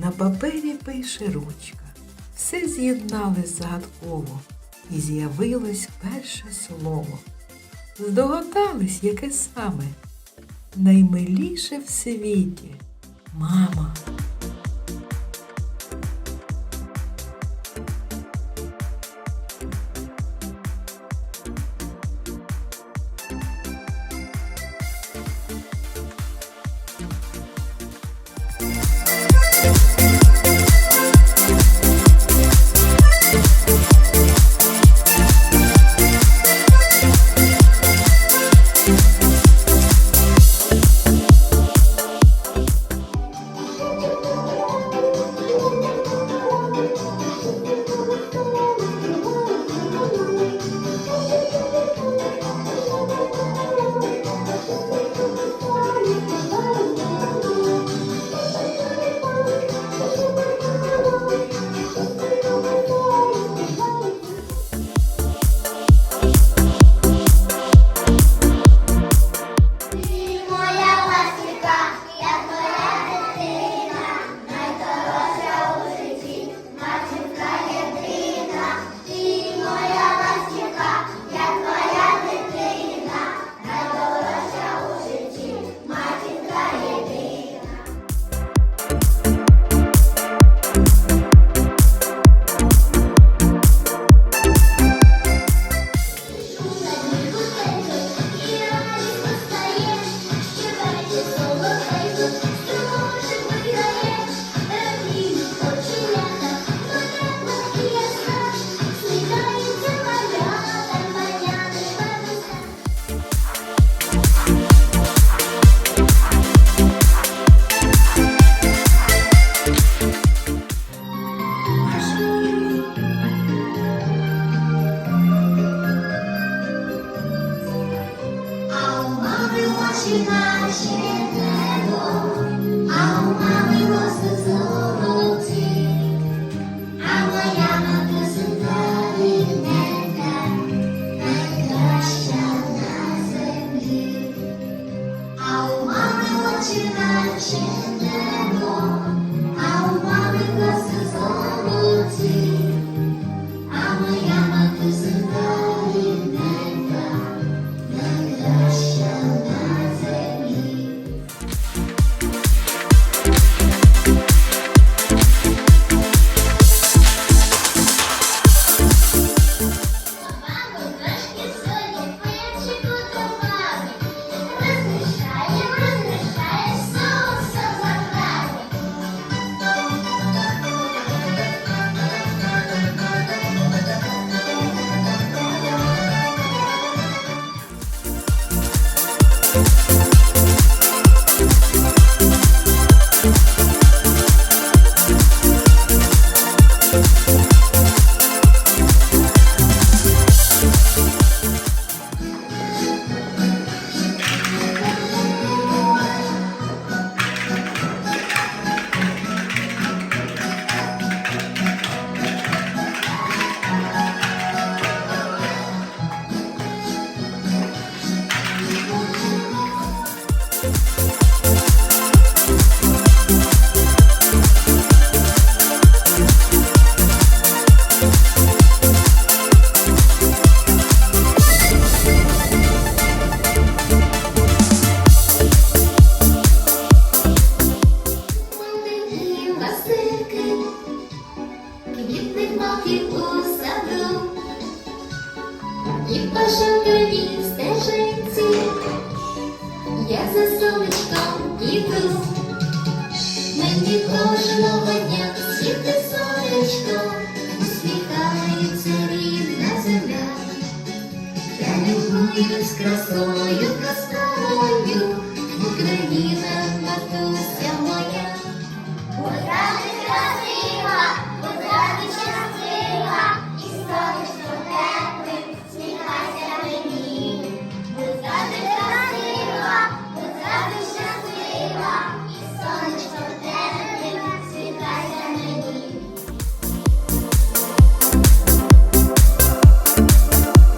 На папері пише ручка. Все з'єднали загадково, і з'явилось перше слово. Здогадались, яке саме наймиліше в світі мама. Thank шатовій стежинці, я за сонечком іду, мені кожного дня світи сонечко, усміхається рідна земля, я любуюсь красою, костра.